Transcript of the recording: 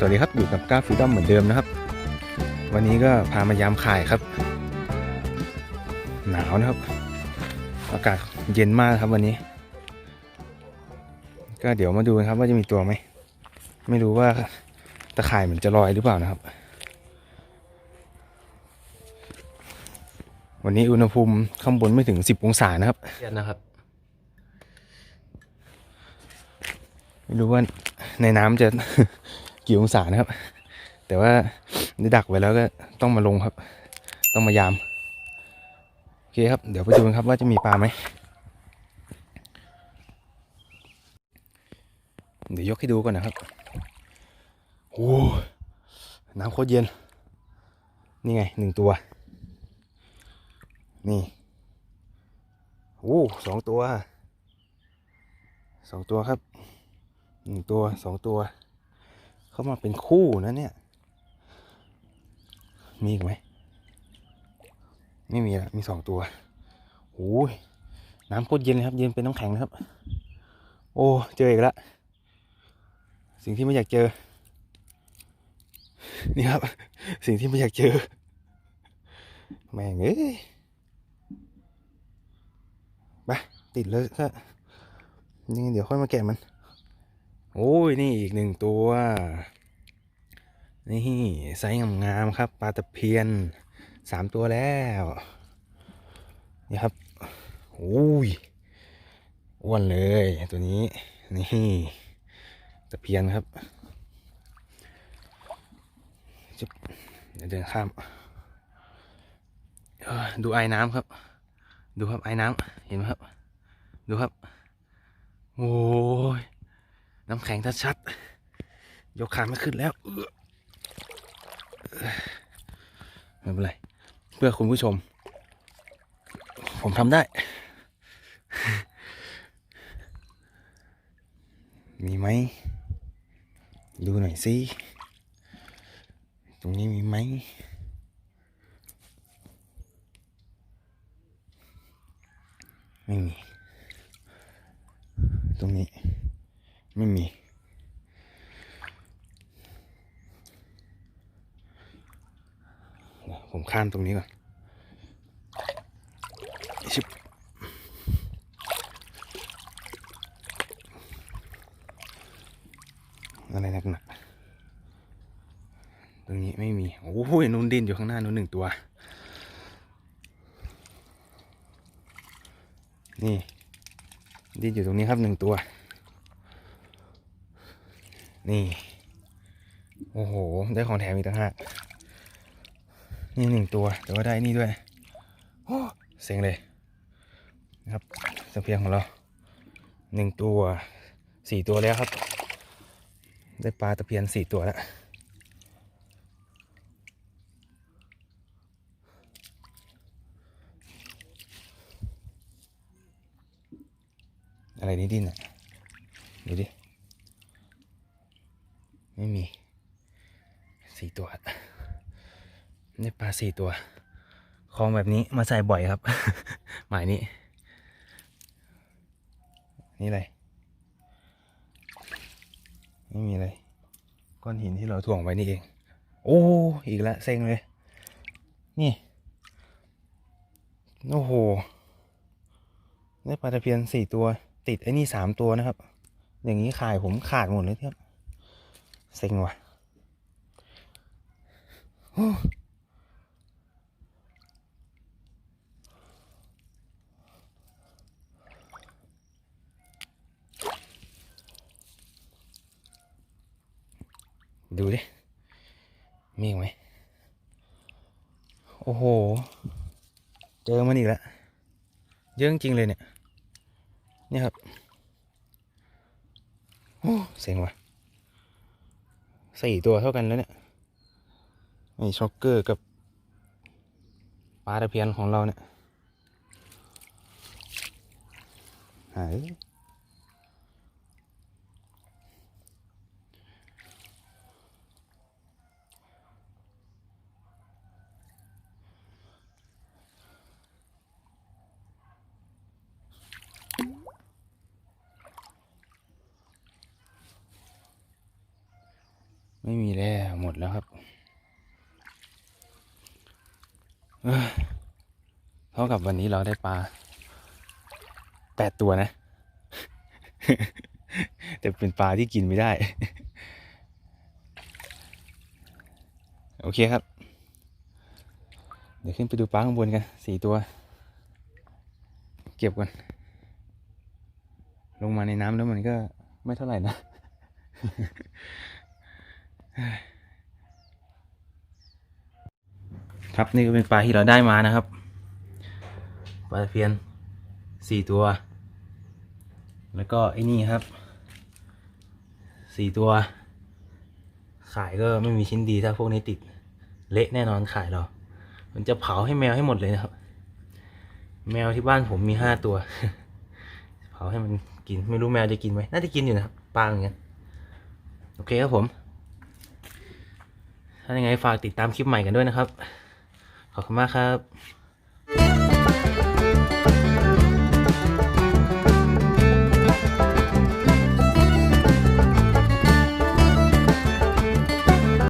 สวัสดีครับอยู่กับก้าฟิดอมเหมือนเดิมนะครับ วันนี้ก็พามายามข่ายครับ หนาวนะครับ อากาศเย็นมากครับวันนี้ ก็เดี๋ยวมาดูนะครับว่าจะมีตัวไหม ไม่รู้ว่าตะข่ายมันจะลอยหรือเปล่านะครับ วันนี้อุณหภูมิข้างบนไม่ถึง10องศานะครับเย็นนะครับ ไม่รู้ว่าในน้ำจะ กี่องศานะครับ แต่ว่าได้ดักไว้แล้วก็ต้องมาลงครับ ต้องมายามโอเคครับ เดี๋ยวไปดูกันครับว่าจะมีปลาไหมเดี๋ยวยกให้ดูก่อนนะครับโอ้น้ำโคตรเย็น นี่ไงหนึ่งตัว นี่โอ้สองตัวสองตัวครับหนึ่งตัวสองตัว เข้ามาเป็นคู่นะเนี่ย มีอีกไหม ไม่มีละมีสองตัวโอ้ยน้ำโคตรเย็นเลยครับ เย็นเป็นน้ำแข็งนะครับ โอ้ เจออีกแล้วสิ่งที่ไม่อยากเจอ นี่ครับ สิ่งที่ไม่อยากเจอ แม่งเอ้ยไปติดแล้วก็นี่เดี๋ยวค่อยมาแกะมัน โอ้ย นี่อีกหนึ่งตัว นี่ไซส์งามๆครับปลาตะเพียนสามตัวแล้วนี่ครับโอ้ยอ้วนเลยตัวนี้ นี่ตะเพียนครับจุ๊บเดี๋ยวเดินข้ามดูไอ้น้ำครับ ดูครับไอ้น้ำเห็นไหมครับ ดูครับ โอ้ย น้ำแข็งชัดๆยกขาไม่ขึ้นแล้วไม่เป็นไร เพื่อคุณผู้ชม ผมทำได้ มีไหม ดูหน่อยสิ ตรงนี้มีไหมไม่มี ตรงนี้ ไม่มี ผมข้ามตรงนี้ก่อนชิบอะไรนักหนาตรงนี้ไม่มี โอ้โหนุ่นดินอยู่ข้างหน้านุ่นหนึ่งตัว นี่ ดินอยู่ตรงนี้ครับหนึ่งตัว นี่ โอ้โห ได้ของแถมอีกต่างหากนี่หนึ่งตัว แต่ว่าได้นี่ด้วยโอ้เซ็งเลยนะครับสเพียงของเราหนึ่งตัวสี่ตัวแล้วครับ ได้ปลาตะเพียนสี่ตัวแล้วอะไรนี่ดิ้นอะดูดิ ไม่มีสี่ตัวนี่ปลาสี่ตัวคลองแบบนี้มาใส่บ่อยครับ หมายนี้ นี่อะไรไม่มีอะไรก้อนหินที่เราถ่วงไว้นี่เอง โอ้ อีกแล้วเซ็งเลย นี่ โอ้โห ได้ปลาตะเพียนสี่ตัว ติดไอ้นี่สามตัวนะครับ อย่างนี้ขายผมขาดหมดเลยครับ เซ็งว่ะดูดิ มีอีกไหม โอ้โห เจอมันอีกแล้ว เยอะจริงเลยเนี่ย นี่ครับ โอ้ เสียงว่ะ สี่ตัวเท่ากันแล้วเนี่ยนี่ช็อกเกอร์กับปลาตะเพียนของเราเนี่ยหาย ไม่มีแล้วหมดแล้วครับเอ้ยเท่ากับวันนี้เราได้ปลาแปดตัวนะ แต่เป็นปลาที่กินไม่ได้ โอเคครับ เดี๋ยวขึ้นไปดูปลาข้างบนกันสี่ตัว เก็บก่อนลงมาในน้ำแล้วมันก็ไม่เท่าไหร่นะ ครับนี่ก็เป็นปลาที่เราได้มานะครับ ปลาเพียนสี่ตัว แล้วก็ไอ้นี่ครับสี่ตัว ขายก็ไม่มีชิ้นดีถ้าพวกนี้ติดเละแน่นอนขายเรา มันจะเผาให้แมวให้หมดเลยนะครับ แมวที่บ้านผมมีห้าตัว เผาให้มันกินไม่รู้แมวจะกินไหมน่าจะกินอยู่นะครับปลาเหมือนกันโอเคครับผม ถ้ายังไงฝากติดตามคลิปใหม่กันด้วยนะครับ ขอบคุณมากครับ